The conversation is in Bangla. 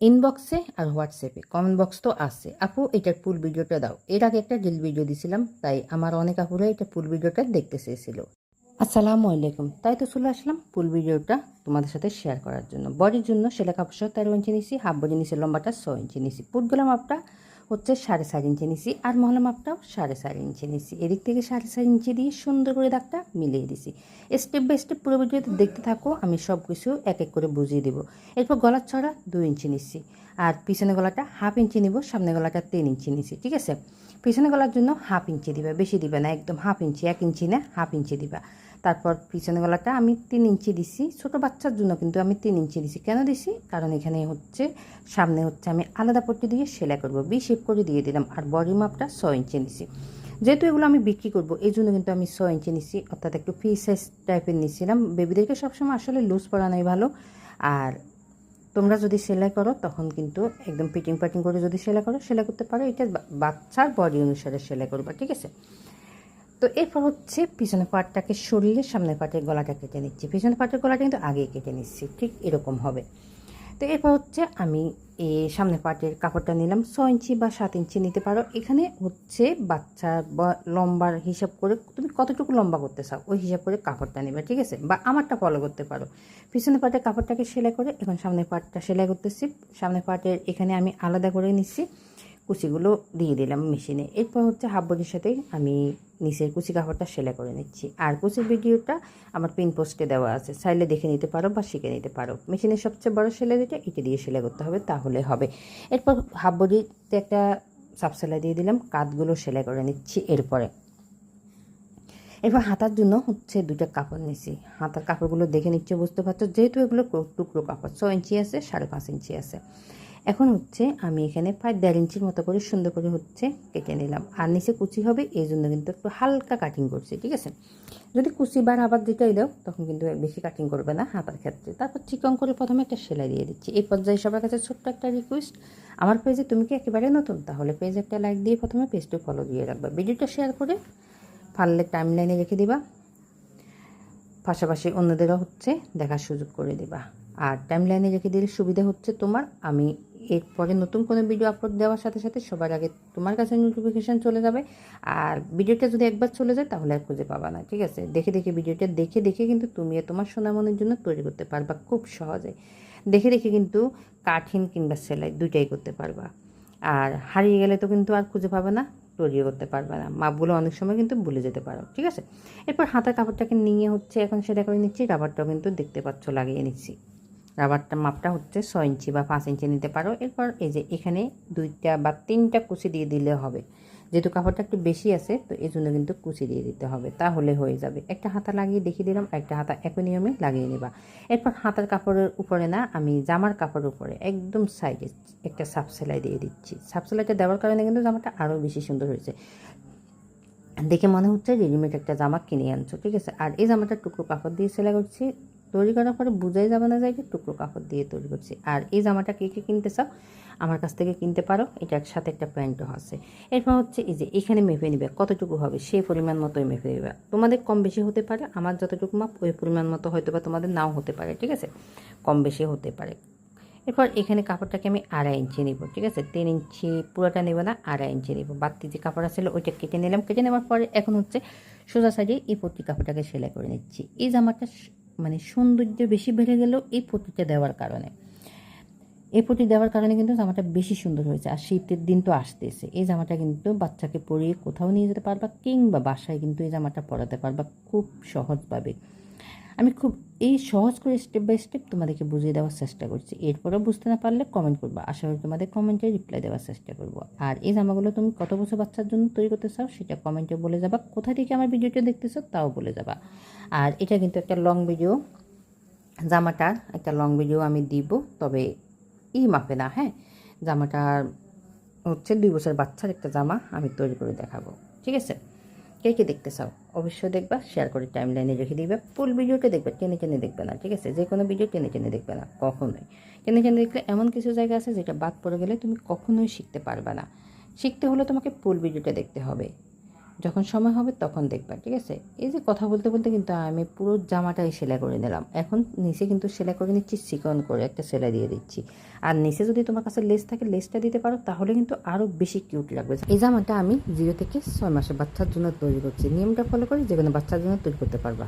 ইনবক্সে আর হোয়াটসঅ্যাপে কমেন্ট বক্স তো আছে। আপু এটার ফুল ভিডিওটা দাও। এর আগে একটা রিল ভিডিও দিছিলাম, তাই আমার অনেক আপুরা এটা ফুল ভিডিওটা দেখতে চেয়েছিল। আসসালামু আলাইকুম। তাই তো চলে আসলাম ফুল ভিডিওটা তোমাদের সাথে শেয়ার করার জন্য। বডির জন্য সেলা কাপড় তেরো ইঞ্চি নিছি হাফ বডি নিয়েছি লম্বাটা ছ ইঞ্চি নিছি। গেলাম মাপটা হচ্ছে সাড়ে চার ইঞ্চি নিছি আর মহলা মাপটাও সাড়ে চার ইঞ্চি নিছি। এদিক থেকে সাড়ে চার ইঞ্চি দিয়ে সুন্দর করে দাগটা মিলিয়ে দিছি। স্টেপ বাই স্টেপ পুরো ভিডিওতে দেখতে থাকো, আমি সব কিছু এক এক করে বুঝিয়ে দেবো। এরপর গলার ছড়া দুই ইঞ্চি নিচ্ছি আর পিছনে গলাটা হাফ ইঞ্চি নিব, সামনে গলাটা তিন ইঞ্চি নিচ্ছি ঠিক আছে? পিছনে গলার জন্য হাফ ইঞ্চি দিবা, বেশি দিবে না, একদম হাফ ইঞ্চি, এক ইঞ্চি না, হাফ ইঞ্চি দিবা। তারপর পিছনে গলাটা আমি তিন ইঞ্চি দিছি। ছোট বাচ্চার জন্য কিন্তু আমি তিন ইঞ্চি দিছি। কেন দিছি? কারণ এখানে হচ্ছে, সামনে হচ্ছে আমি আলাদা পট্টি দিয়ে সেলাই করব। বি শেপ করে দিয়ে দিলাম আর বডি মাপটা ছয় ইঞ্চি নিছি যেহেতু এগুলো আমি বিক্রি করব এই জন্য কিন্তু আমি ছয় ইঞ্চি নিছি। অর্থাৎ একটু ফ্রি সাইজ টাইপের নিছিলাম। বেবিদেরকে সবসময় আসলে লুজ পরানোই ভালো। আর তোমরা যদি সেলাই করো, তখন কিন্তু একদম পিটিং পাটিং করে যদি সেলাই করো, সেলাই করতে পারো। এটা বাচ্চার বডি অনুসারে সেলাই করবা, ঠিক আছে? তো এরপর হচ্ছে পিছনের পাটটাকে সরিয়ে সামনের পাটের গলাটা কেটে নিচ্ছি। পিছনের পাটের গলাটা কিন্তু আগেই কেটে নিচ্ছি, ঠিক এরকম হবে। তো এরপর হচ্ছে আমি এই সামনের পাটের কাপড়টা নিলাম। ছ ইঞ্চি বা সাত ইঞ্চি নিতে পারো। এখানে হচ্ছে বাচ্চা বা লম্বার হিসাব করে তুমি কতটুকু লম্বা করতে চাও, ওই হিসাব করে কাপড়টা নেবে, ঠিক আছে? বা আমারটা ফলো করতে পারো। পিছনের পাটের কাপড়টাকে সেলাই করে, এখন সামনের পাটটা সেলাই করতেছি। সামনের পাটের এখানে আমি আলাদা করে নিচ্ছি। কুচিগুলো দিয়ে দিলাম মেশিনে। এরপর হচ্ছে হাফ বডির সাথে আমি নিচের কুচি কাপড়টা সেলাই করে নিচ্ছি। আর কুচির ভিডিওটা আমার পিন পোস্টে দেওয়া আছে। চাইলে দেখে নিতে পারো বা শিখে নিতে পারো। মেশিনের সবচেয়ে বড় সেলাই যেটা এটা দিয়ে সেলাই করতে হবে, তাহলে হবে। এরপর হাফ বডিতে একটা সাপ সেলাই দিয়ে দিলাম, কাঁধগুলো সেলাই করে নিচ্ছি এরপরে। এরপর হাতার জন্য হচ্ছে দুটা কাপড় নিছি। হাতার কাপড়গুলো দেখে নিচ্ছে বুঝতে পারছ, যেহেতু এগুলো টুকরো কাপড় ছ ইঞ্চি আছে, সাড়ে পাঁচ ইঞ্চি আছে। এখন হচ্ছে আমি এখানে প্রায় দেড় ইঞ্চির মতো করে সুন্দর করে হচ্ছে কেটে নিলাম। আর নিচে কুচি হবে এই জন্য কিন্তু একটু হালকা কাটিং করছি, ঠিক আছে? যদি কুচি বার আবার দুটাই দাও, তখন কিন্তু বেশি কাটিং করবে না হাতার ক্ষেত্রে। তারপর চিকন করে প্রথমে একটা সেলাই দিয়ে দিচ্ছি। এই পর্যায়ে সবার কাছে ছোট্ট একটা রিকোয়েস্ট আমার পেজে তুমি কি একেবারে নতুন? তাহলে পেজে একটা লাইক দিয়ে প্রথমে পেজটা ফলো দিয়ে রাখবা। ভিডিওটা শেয়ার করে পারলে টাইম লাইনে রেখে দিবা। পাশাপাশি অন্যদেরও হচ্ছে দেখার সুযোগ করে দিবা। আর টাইম লাইনে রেখে দিলে সুবিধা হচ্ছে তোমার, আমি এরপরে নতুন কোনো ভিডিও আপলোড দেওয়ার সাথে সাথে সবার আগে তোমার কাছে নোটিফিকেশান চলে যাবে। আর ভিডিওটা যদি একবার চলে যায়, তাহলে আর খুঁজে পাবা না, ঠিক আছে? দেখে দেখে ভিডিওটা দেখে দেখে কিন্তু তুমি তোমার সোনামনের জন্য তৈরি করতে পারবা খুব সহজে। দেখে দেখে কিন্তু কাঠিন কিংবা সেলাই দুইটাই করতে পারবা। আর হারিয়ে গেলে তো কিন্তু আর খুঁজে পাবে না, তৈরিও করতে পারবে না। মাপগুলো অনেক সময় কিন্তু ভুলে যেতে পারো, ঠিক আছে? এরপর হাতার কাপড়টাকে নিয়ে হচ্ছে, এখন সেটা করে নিচ্ছি রাবারটাও কিন্তু দেখতে পাচ্ছ, লাগিয়ে নিচ্ছি। রাবারটা মাপটা হচ্ছে ছয় ইঞ্চি বা পাঁচ ইঞ্চি নিতে পারো। এরপর এই যে এখানে দুইটা বা তিনটা কুচি দিয়ে দিলে হবে। যেহেতু কাপড়টা একটু বেশি আছে, তো এই জন্য কিন্তু কুচি দিয়ে দিতে হবে। তাহলে হয়ে যাবে। একটা হাতা লাগিয়ে দেখিয়ে দিলাম একটা হাতা একই নিয়মে লাগিয়ে নেবা। এরপর হাতার কাপড়ের উপরে না, আমি জামার কাপড়ের উপরে একদম সাইডে একটা সাপ সেলাই দিয়ে দিচ্ছি। সাপ সেলাইটা দেওয়ার কারণে কিন্তু জামাটা আরও বেশি সুন্দর হয়েছে। দেখে মনে হচ্ছে রেডিমেড একটা জামা কিনে আনছো, ঠিক আছে? আর এই জামাটা টুকরো কাপড় দিয়ে সেলাই করছি। তৈরি করার পরে বুঝাই যাবে না যায় যে টুকরো কাপড় দিয়ে তৈরি করছি। আর এই জামাটা কে কে কিনতে চাও, আমার কাছ থেকে কিনতে পারো। এটার সাথে একটা প্যান্টও আছে। এরপর হচ্ছে এই যে এখানে মেপে নিবে, কতটুকু হবে, সেই পরিমাণ মতোই মেপে নেবে। তোমাদের কম বেশি হতে পারে, আমার যতটুকু মাপ, ওই পরিমাণ মতো হয়তো বা তোমাদের নাও হতে পারে, ঠিক আছে? কম বেশি হতে পারে। এরপর এখানে কাপড়টাকে আমি আড়াই ইঞ্চি নিব, ঠিক আছে? তিন ইঞ্চি পুরোটা নেব না, আড়াই ইঞ্চি নিব। বাড়তি যে কাপড় ছিল ওইটা কেটে নিলাম। কেটে নেওয়ার পরে এখন হচ্ছে সোজা সাইডে এই পট্টি কাপড়টাকে সেলাই করে নিচ্ছি। এই জামাটা মানে সৌন্দর্য বেশি বেড়ে গেল এই পট্টিটা দেওয়ার কারণে। এই পট্টি দেওয়ার কারণে কিন্তু জামাটা বেশি সুন্দর হয়েছে। আর শীতের দিন তো আসতেছে। এই জামাটা কিন্তু বাচ্চাকে পরিয়ে কোথাও নিয়ে যেতে পারবা কিংবা বাসায় কিন্তু এই জামাটা পরাতে পারবা খুব সহজভাবে। আমি খুব এই সহজ করে স্টেপ বাই স্টেপ তোমাদেরকে বুঝিয়ে দেওয়ার চেষ্টা করছি। এরপরেও বুঝতে না পারলে কমেন্ট করব। আশা করি তোমাদের কমেন্টে রিপ্লাই দেওয়ার চেষ্টা করব। আর এই জামাগুলো তুমি কত বছর বাচ্চার জন্য তৈরি করতে চাও সেটা কমেন্টে বলে যাবা। কোথা থেকে আমার ভিডিওটা দেখতেছো তাও বলে যাবা। আর এটা কিন্তু একটা লং ভিডিও জামাটার একটা লং ভিডিও আমি দিব, তবে ই মাপে না হ্যাঁ? জামাটা হচ্ছে দুই বছর বাচ্চার একটা জামা আমি তৈরি করে দেখাবো। ঠিক আছে? কে কে দেখতে চাও? অবশ্যই দেখবা শেয়ার করে টাইম লাইনে রেখে দিবে ফুল ভিডিওটা দেখবে, টেনে টেনে দেখবে না, ঠিক আছে? যে কোনো ভিডিও টেনে টেনে দেখবে না, কখনোই। টেনে টেনে দেখলে এমন কিছু জায়গা আছে যেটা বাদ পড়ে গেলে তুমি কখনোই শিখতে পারবে না। শিখতে হলে তোমাকে ফুল ভিডিওটা দেখতে হবে। যখন সময় হবে তখন দেখবা, ঠিক আছে? এই যে কথা বলতে বলতে কিন্তু আমি পুরো জামাটাই সেলাই করে নিলাম। এখন নিচে কিন্তু সেলাই করে নিচ্ছি, চিকন করে একটা সেলাই দিয়ে দিচ্ছি। আর নিচে যদি তোমার কাছে লেস থাকে, লেসটা দিতে পারো, তাহলে কিন্তু আরও বেশি কিউট লাগবে। এই জামাটা আমি জিরো থেকে ছয় মাসের বাচ্চার জন্য তৈরি করছি। নিয়মটা ফলো করে যে কোনো বাচ্চার জন্য তৈরি করতে পারবা।